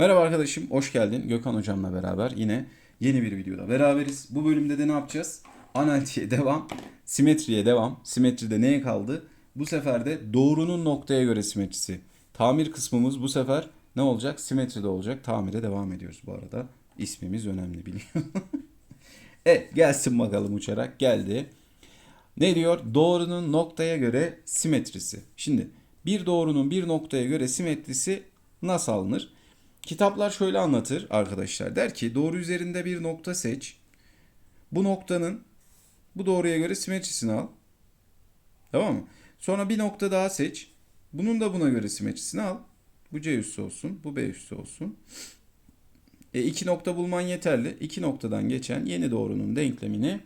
Merhaba arkadaşım, hoş geldin. Gökhan hocamla beraber yine yeni bir videoda beraberiz. Bu bölümde de ne yapacağız? Analitiğe devam, simetriye devam. Simetride neye kaldı? Bu sefer de doğrunun noktaya göre simetrisi. Tamir kısmımız bu sefer ne olacak? Simetride olacak. Tamire devam ediyoruz bu arada. İsmimiz önemli biliyorum. evet gelsin bakalım uçarak. Geldi. Ne diyor? Doğrunun noktaya göre simetrisi. Şimdi bir doğrunun bir noktaya göre simetrisi nasıl alınır? Kitaplar şöyle anlatır arkadaşlar. Der ki doğru üzerinde bir nokta seç. Bu noktanın bu doğruya göre simetrisini al. Tamam mı? Sonra bir nokta daha seç. Bunun da buna göre simetrisini al. Bu C üssü olsun. Bu B üssü olsun. E iki nokta bulman yeterli. İki noktadan geçen yeni doğrunun denklemini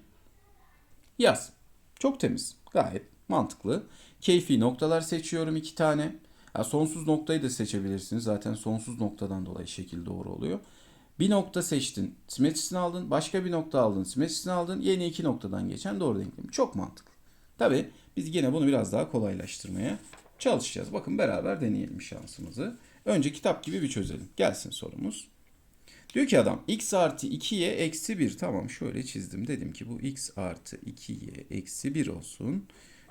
yaz. Çok temiz. Gayet mantıklı. Keyfi noktalar seçiyorum iki tane. Ya sonsuz noktayı da seçebilirsiniz. Zaten sonsuz noktadan dolayı şekil doğru oluyor. Bir nokta seçtin, simetrisini aldın. Başka bir nokta aldın, simetrisini aldın. Yeni iki noktadan geçen doğru denklemi. Çok mantıklı. Tabi biz yine bunu biraz daha kolaylaştırmaya çalışacağız. Bakın beraber deneyelim şansımızı. Önce kitap gibi bir çözelim. Gelsin sorumuz. Diyor ki adam x artı 2y eksi 1. Tamam şöyle çizdim. Dedim ki bu x artı 2y eksi 1 olsun.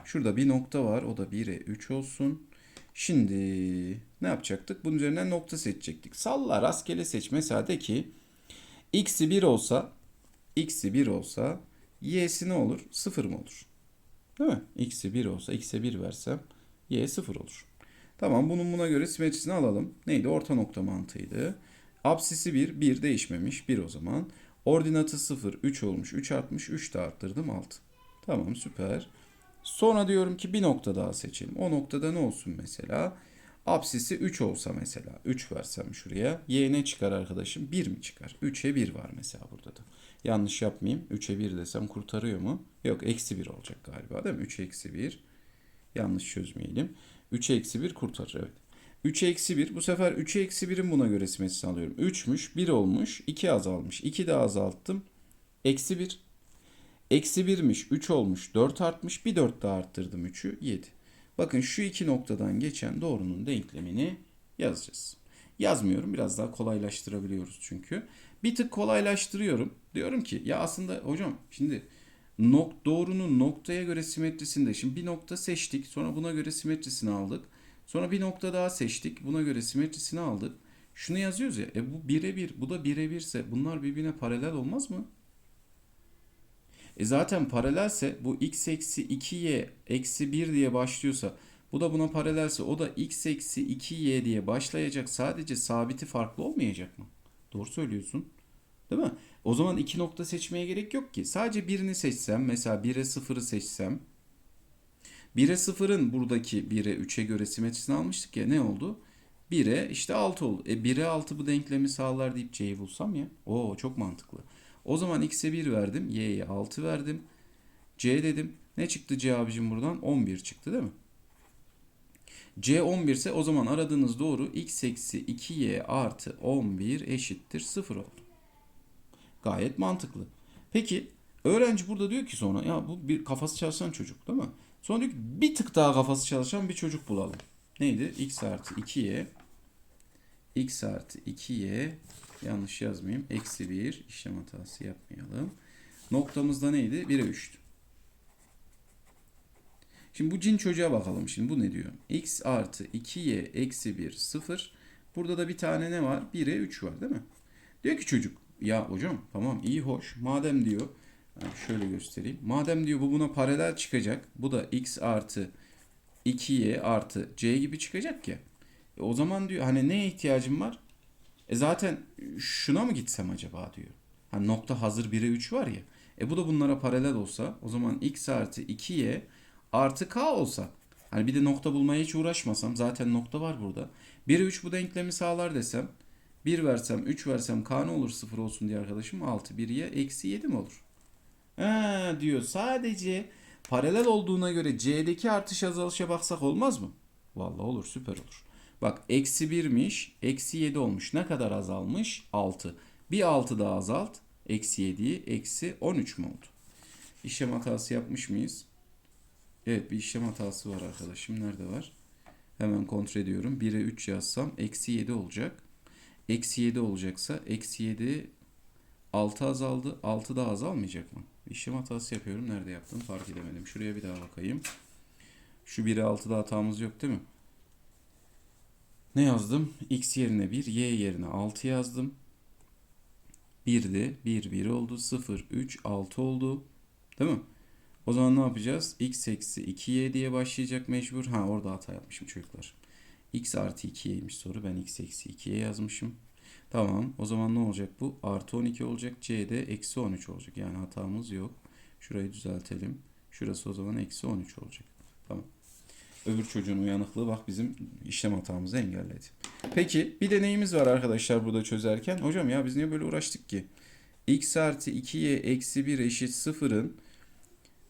Şurada bir nokta var. O da 1'e 3 olsun. Şimdi ne yapacaktık? Bunun üzerinden nokta seçecektik. Salla rastgele seç. Mesela de ki x'i 1 olsa x'i 1 olsa y'si ne olur? 0 mı olur? Değil mi? x'i 1 olsa x'e 1 versem y 0 olur. Tamam bunun buna göre simetrisini alalım. Neydi? Orta nokta mantığıydı. Apsisi 1, 1 değişmemiş. 1 o zaman. Ordinatı 0, 3 olmuş. 3 artmış. 3 de arttırdım 6. Tamam süper. Sonra diyorum ki bir nokta daha seçelim. O noktada ne olsun mesela? Apsisi 3 olsa mesela. 3 versem şuraya. Y ne çıkar arkadaşım? 1 mi çıkar? 3'e 1 var mesela burada da. Yanlış yapmayayım. 3'e 1 desem kurtarıyor mu? Yok eksi 1 olacak galiba değil mi? 3 eksi 1. Yanlış çözmeyelim. 3 eksi 1 kurtarır evet. 3 eksi 1. Bu sefer 3 eksi 1'in buna göre simetrisini alıyorum. 3'müş 1 olmuş 2 azalmış. 2 de azalttım. Eksi 1. Eksi 1'miş 3 olmuş 4 artmış. Bir 4 daha arttırdım 3'ü 7. Bakın şu iki noktadan geçen doğrunun denklemini yazacağız. Yazmıyorum biraz daha kolaylaştırabiliyoruz çünkü. Bir tık kolaylaştırıyorum. Diyorum ki ya aslında hocam şimdi nok doğrunun noktaya göre simetrisinde şimdi bir nokta seçtik sonra buna göre simetrisini aldık. Sonra bir nokta daha seçtik buna göre simetrisini aldık. Şunu yazıyoruz ya e bu birebir bu da birebirse bunlar birbirine paralel olmaz mı? E zaten paralelse bu x eksi 2y eksi 1 diye başlıyorsa bu da buna paralelse o da x eksi 2y diye başlayacak sadece sabiti farklı olmayacak mı? Doğru söylüyorsun. Değil mi? O zaman iki nokta seçmeye gerek yok ki. Sadece birini seçsem mesela 1'e 0'ı seçsem 1'e 0'ın buradaki 1'e 3'e göre simetrisini almıştık ya ne oldu? 1'e işte 6 oldu. E 1'e 6 bu denklemi sağlar deyip c'yi bulsam ya. Oo çok mantıklı. O zaman x'e 1 verdim. Y'ye 6 verdim. C dedim. Ne çıktı C abicim buradan? 11 çıktı değil mi? C 11 ise o zaman aradığınız doğru x eksi 2y artı 11 eşittir 0 oldu. Gayet mantıklı. Peki öğrenci burada diyor ki sonra ya bu bir kafası çalışan çocuk değil mi? Sonra diyor ki bir tık daha kafası çalışan bir çocuk bulalım. Neydi? x artı 2y x artı 2y yanlış yazmayayım. Eksi 1 işlem hatası yapmayalım. Noktamızda neydi? 1'e 3'tü. Şimdi bu cin çocuğa bakalım. Şimdi bu ne diyor? x artı 2y eksi 1 0. Burada da bir tane ne var? 1'e 3 var değil mi? Diyor ki çocuk ya hocam tamam iyi hoş. Madem diyor şöyle göstereyim. Madem diyor bu buna paralel çıkacak. Bu da x artı 2y artı c gibi çıkacak ya. E o zaman diyor hani neye ihtiyacım var? E zaten şuna mı gitsem acaba diyor. Hani nokta hazır 1'e 3 var ya. E bu da bunlara paralel olsa o zaman x artı 2y artı k olsa. Hani bir de nokta bulmaya hiç uğraşmasam zaten nokta var burada. 1'e 3 bu denklemi sağlar desem 1 versem 3 versem k ne olur 0 olsun diye arkadaşım 6 1'ye eksi 7 mi olur? Ha diyor sadece paralel olduğuna göre c'deki artış azalışa baksak olmaz mı? Vallahi olur süper olur. Bak eksi 1'miş eksi 7 olmuş ne kadar azalmış? 6. Bir 6 daha azalt. Eksi 7'yi eksi 13 mü oldu? İşlem hatası yapmış mıyız? Evet bir işlem hatası var arkadaşım. Nerede var? Hemen kontrol ediyorum. 1'e 3 yazsam eksi 7 olacak. eksi 7 olacaksa eksi 7 6 azaldı. 6 daha azalmayacak mı? İşlem hatası yapıyorum. Nerede yaptım fark edemedim. Şuraya bir daha bakayım. Şu 1'e 6'da hatamız yok değil mi? Ne yazdım? X yerine 1, Y yerine 6 yazdım. 1'di. 1, 1 oldu. 0, 3, 6 oldu. Değil mi? O zaman ne yapacağız? X eksi 2Y diye başlayacak mecbur. Ha orada hata yapmışım çocuklar. X artı 2Y'ymiş soru. Ben X eksi 2Y yazmışım. Tamam. O zaman ne olacak bu? Artı 12 olacak. C'de eksi 13 olacak. Yani hatamız yok. Şurayı düzeltelim. Şurası o zaman eksi 13 olacak. Tamam. Öbür çocuğun uyanıklığı bak bizim işlem hatamızı engelledi. Peki bir deneyimiz var arkadaşlar burada çözerken. Hocam ya biz niye böyle uğraştık ki? x artı 2y eksi 1 eşit 0'ın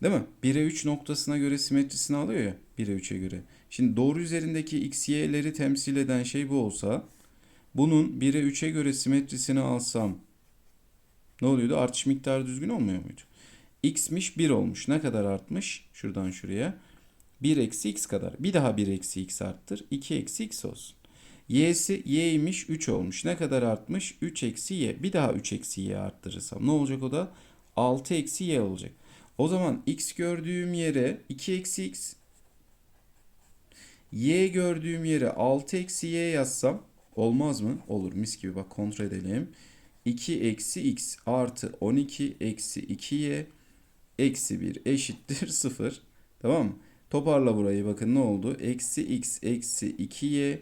değil mi? 1'e 3 noktasına göre simetrisini alıyor ya. 1'e 3'e göre. Şimdi doğru üzerindeki x, y'leri temsil eden şey bu olsa bunun 1'e 3'e göre simetrisini alsam ne oluyordu? Artış miktarı düzgün olmuyor muydu? x'miş 1 olmuş. Ne kadar artmış? Şuradan şuraya. 1 eksi x kadar. Bir daha 1 eksi x arttır. 2 eksi x olsun. Y'si y'ymiş 3 olmuş. Ne kadar artmış? 3 eksi y. Bir daha 3 eksi y arttırırsam ne olacak o da? 6 eksi y olacak. O zaman x gördüğüm yere 2 eksi x. Y gördüğüm yere 6 eksi y yazsam olmaz mı? Olur mis gibi bak kontrol edelim. 2 eksi x artı 12 eksi 2y eksi 1 eşittir 0. Tamam mı? Toparla burayı bakın ne oldu? Eksi x eksi 2y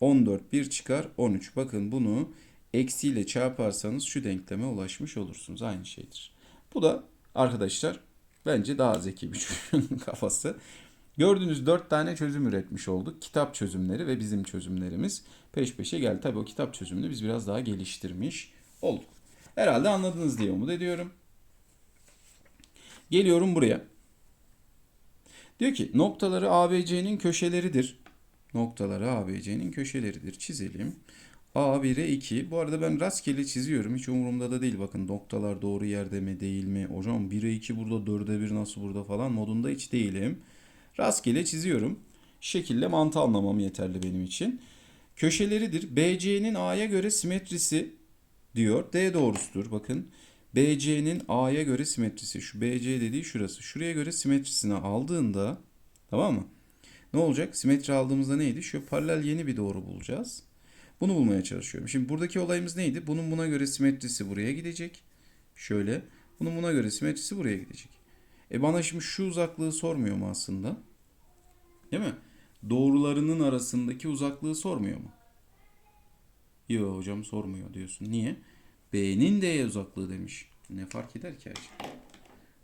14 1 çıkar 13. Bakın bunu eksiyle çarparsanız şu denkleme ulaşmış olursunuz. Aynı şeydir. Bu da arkadaşlar bence daha zeki bir çocuğun kafası. Gördüğünüz 4 tane çözüm üretmiş olduk. Kitap çözümleri ve bizim çözümlerimiz peş peşe geldi. Tabii o kitap çözümünü biz biraz daha geliştirmiş olduk. Herhalde anladınız diye umut ediyorum. Geliyorum buraya. Diyor ki noktaları ABC'nin köşeleridir. Noktaları ABC'nin köşeleridir. Çizelim. A1'e 2. Bu arada ben rastgele çiziyorum. Hiç umurumda da değil. Bakın noktalar doğru yerde mi değil mi? Hocam 1'e 2 burada 4'e 1 nasıl burada falan modunda hiç değilim. Rastgele çiziyorum. Şekille mantı anlamam yeterli benim için. Köşeleridir. BC'nin A'ya göre simetrisi diyor. D doğrusudur. Bakın. BC'nin A'ya göre simetrisi. Şu BC dediği şurası. Şuraya göre simetrisini aldığında tamam mı? Ne olacak? Simetri aldığımızda neydi? Şu paralel yeni bir doğru bulacağız. Bunu bulmaya çalışıyorum. Şimdi buradaki olayımız neydi? Bunun buna göre simetrisi buraya gidecek. Şöyle. Bunun buna göre simetrisi buraya gidecek. E bana şimdi şu uzaklığı sormuyor mu aslında? Değil mi? Doğrularının arasındaki uzaklığı sormuyor mu? Yok hocam sormuyor diyorsun. Niye? B'nin D'ye uzaklığı demiş. Ne fark eder ki acaba?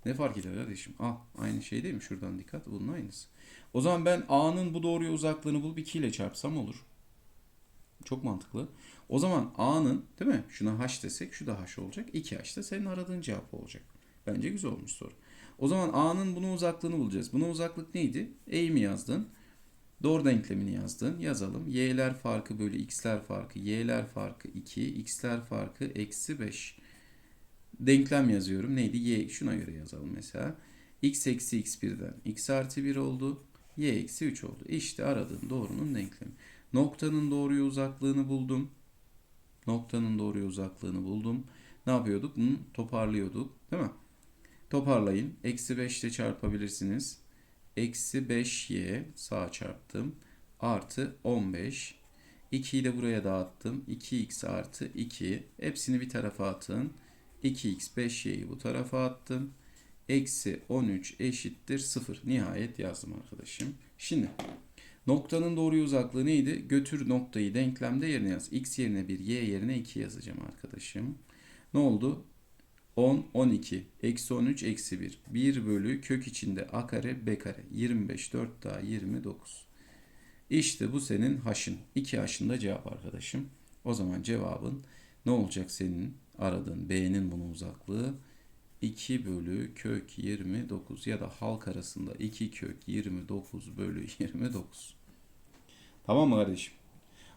Ne fark eder kardeşim? Ah aynı şey değil mi? Şuradan dikkat. Bunun aynısı. O zaman ben A'nın bu doğruya uzaklığını bulup 2 ile çarpsam olur. Çok mantıklı. O zaman A'nın değil mi? Şuna H desek şu da H olacak. 2H da senin aradığın cevap olacak. Bence güzel olmuş soru. O zaman A'nın bunun uzaklığını bulacağız. Bunun uzaklık neydi? Eğimi yazdın. Doğru denklemini yazdın. Yazalım. Y'ler farkı bölü x'ler farkı. Y'ler farkı 2. X'ler farkı eksi 5. Denklem yazıyorum. Neydi? Y şuna göre yazalım mesela. x eksi x1'den x artı 1 oldu. Y eksi 3 oldu. İşte aradığım doğrunun denklemi. Noktanın doğruya uzaklığını buldum. Noktanın doğruya uzaklığını buldum. Ne yapıyorduk? Bunu toparlıyorduk. Değil mi? Toparlayın. Eksi 5 ile çarpabilirsiniz. Eksi 5y sağa çarptım. Artı 15. 2'yi de buraya dağıttım. 2x artı 2. Hepsini bir tarafa atın. 2x 5y'yi bu tarafa attım. Eksi 13 eşittir 0. Nihayet yazdım arkadaşım. Şimdi noktanın doğru uzaklığı neydi? Götür noktayı denklemde yerine yaz. x yerine 1, y yerine 2 yazacağım arkadaşım. Ne oldu? 10, 12, eksi 13, eksi 1. 1 bölü kök içinde a kare b kare. 25, 4 daha 29. İşte bu senin haşın. 2 haşın da cevap arkadaşım. O zaman cevabın ne olacak senin aradığın b'nin bunun uzaklığı? 2 bölü kök 29 ya da halk arasında 2 kök 29 bölü 29. Tamam mı kardeşim?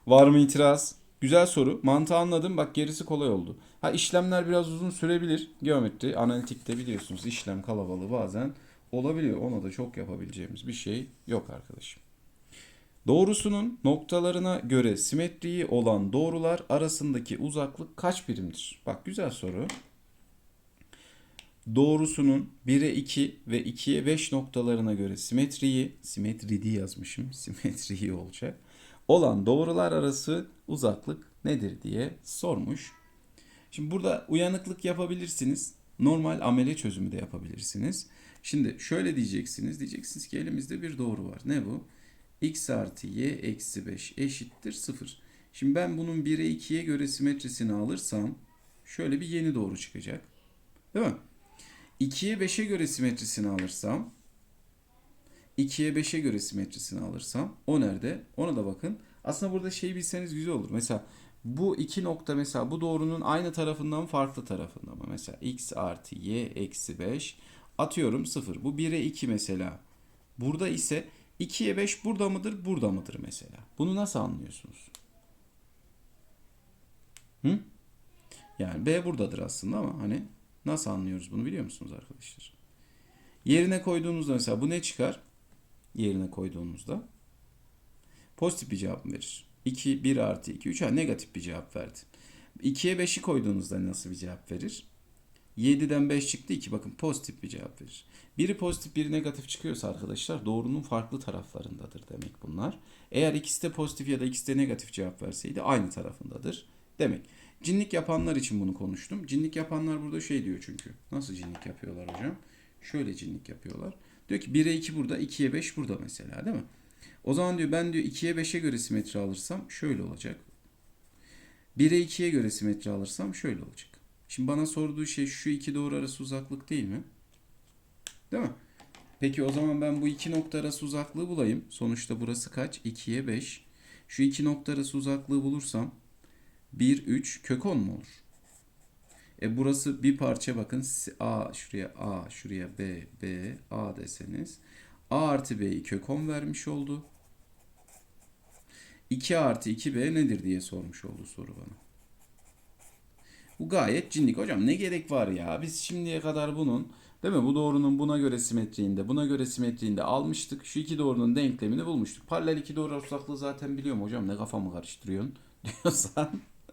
Var mı itiraz? Güzel soru. Mantığı anladım. Bak gerisi kolay oldu. Ha işlemler biraz uzun sürebilir. Geometri, analitikte biliyorsunuz işlem kalabalığı bazen olabiliyor. Ona da çok yapabileceğimiz bir şey yok arkadaşım. Doğrusunun noktalarına göre simetriği olan doğrular arasındaki uzaklık kaç birimdir? Bak güzel soru. Doğrusunun 1'e 2 ve 2'ye 5 noktalarına göre simetriği, simetridi yazmışım, simetriği olacak. Olan doğrular arası uzaklık nedir diye sormuş. Şimdi burada uyanıklık yapabilirsiniz. Normal amele çözümü de yapabilirsiniz. Şimdi şöyle diyeceksiniz. Diyeceksiniz ki elimizde bir doğru var. Ne bu? x artı y eksi 5 eşittir 0. Şimdi ben bunun 1'e 2'ye göre simetrisini alırsam şöyle bir yeni doğru çıkacak. Değil mi? 2'ye 5'e göre simetrisini alırsam 2'ye 5'e göre simetrisini alırsam o nerede? Ona da bakın. Aslında burada şeyi bilseniz güzel olur. Mesela bu iki nokta mesela bu doğrunun aynı tarafından farklı tarafında mı? Mesela x artı y eksi 5 atıyorum 0. Bu 1'e 2 mesela. Burada ise 2'ye 5 burada mıdır burada mıdır mesela? Bunu nasıl anlıyorsunuz? Hı? Yani B buradadır aslında ama hani nasıl anlıyoruz bunu biliyor musunuz arkadaşlar? Yerine koyduğunuzda mesela bu ne çıkar? Yerine koyduğunuzda pozitif bir cevap mı verir? 2, 1 artı 2, 3 ha negatif bir cevap verdi. 2'ye 5'i koyduğunuzda nasıl bir cevap verir? 7'den 5 çıktı 2 bakın pozitif bir cevap verir. Biri pozitif biri negatif çıkıyorsa arkadaşlar doğrunun farklı taraflarındadır demek bunlar. Eğer ikisi de pozitif ya da ikisi de negatif cevap verseydi aynı tarafındadır demek. Cinlik yapanlar için bunu konuştum. Cinlik yapanlar burada şey diyor çünkü. Nasıl cinlik yapıyorlar hocam? Şöyle cinlik yapıyorlar. Diyor ki 1'e 2 burada 2'ye 5 burada mesela değil mi? O zaman diyor ben diyor 2'ye 5'e göre simetri alırsam şöyle olacak. 1'e 2'ye göre simetri alırsam şöyle olacak. Şimdi bana sorduğu şey şu iki doğru arası uzaklık değil mi? Değil mi? Peki o zaman ben bu iki nokta arası uzaklığı bulayım. Sonuçta burası kaç? 2'ye 5. Şu iki nokta arası uzaklığı bulursam 1, 3 kök 10 mu olur? E burası bir parça bakın A şuraya A şuraya B B A deseniz A artı B'yi kök 10 vermiş oldu. 2 artı 2B nedir diye sormuş oldu soru bana. Bu gayet cinlik. Hocam ne gerek var ya? Biz şimdiye kadar bunun değil mi? Bu doğrunun buna göre simetriğinde, buna göre simetriğinde almıştık. Şu iki doğrunun denklemini bulmuştuk. Paralel iki doğru uzaklığı zaten biliyorum hocam. Ne kafamı karıştırıyorsun diyorsan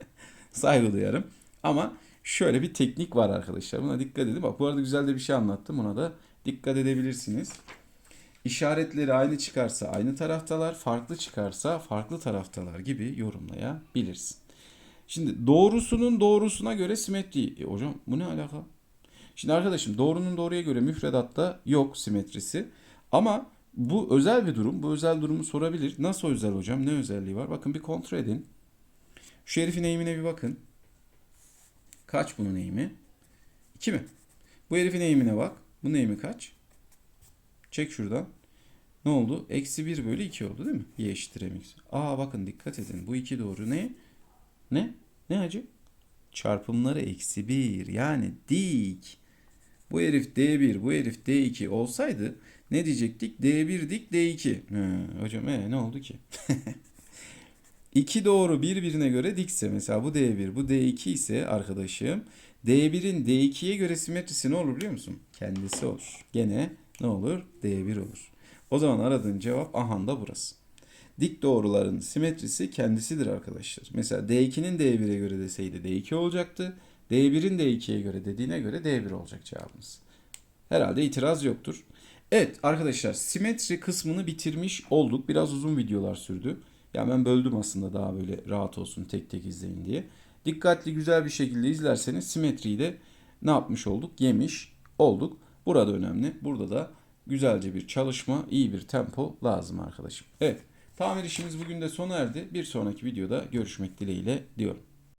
saygı duyarım. Ama şöyle bir teknik var arkadaşlar. Buna dikkat edin. Bak bu arada güzel de bir şey anlattım. Buna da dikkat edebilirsiniz. İşaretleri aynı çıkarsa aynı taraftalar, farklı çıkarsa farklı taraftalar gibi yorumlayabilirsin. Şimdi doğrusunun doğrusuna göre simetri. E hocam bu ne alaka? Şimdi arkadaşım doğrunun doğruya göre müfredatta yok simetrisi. Ama bu özel bir durum. Bu özel durumu sorabilir. Nasıl özel hocam? Ne özelliği var? Bakın bir kontrol edin. Şu herifin eğimine bir bakın. Kaç bunun eğimi? 2 mi? Bu herifin eğimine bak. Bunun eğimi kaç? Çek şuradan. Ne oldu? Eksi 1 bölü 2 oldu değil mi? Y eşittir mx. Aa bakın dikkat edin. Bu iki doğru ne? Ne? Ne acı? Çarpımları eksi 1. Yani dik. Bu herif D1, bu herif D2 olsaydı ne diyecektik? D1 dik D2. He, hocam ee, ne oldu ki? İki doğru birbirine göre dikse mesela bu D1 bu D2 ise arkadaşım D1'in D2'ye göre simetrisi ne olur biliyor musun? Kendisi olur. Gene ne olur? D1 olur. O zaman aradığın cevap aha da burası. Dik doğruların simetrisi kendisidir arkadaşlar. Mesela D2'nin D1'e göre deseydi D2 olacaktı. D1'in D2'ye göre dediğine göre D1 olacak cevabımız. Herhalde itiraz yoktur. Evet arkadaşlar simetri kısmını bitirmiş olduk. Biraz uzun videolar sürdü. Ya ben böldüm aslında daha böyle rahat olsun tek tek izleyin diye. Dikkatli güzel bir şekilde izlerseniz simetriyi de ne yapmış olduk? Yemiş olduk. Burada önemli. Burada da güzelce bir çalışma, iyi bir tempo lazım arkadaşım. Evet. Tamir işimiz bugün de sona erdi. Bir sonraki videoda görüşmek dileğiyle diyorum.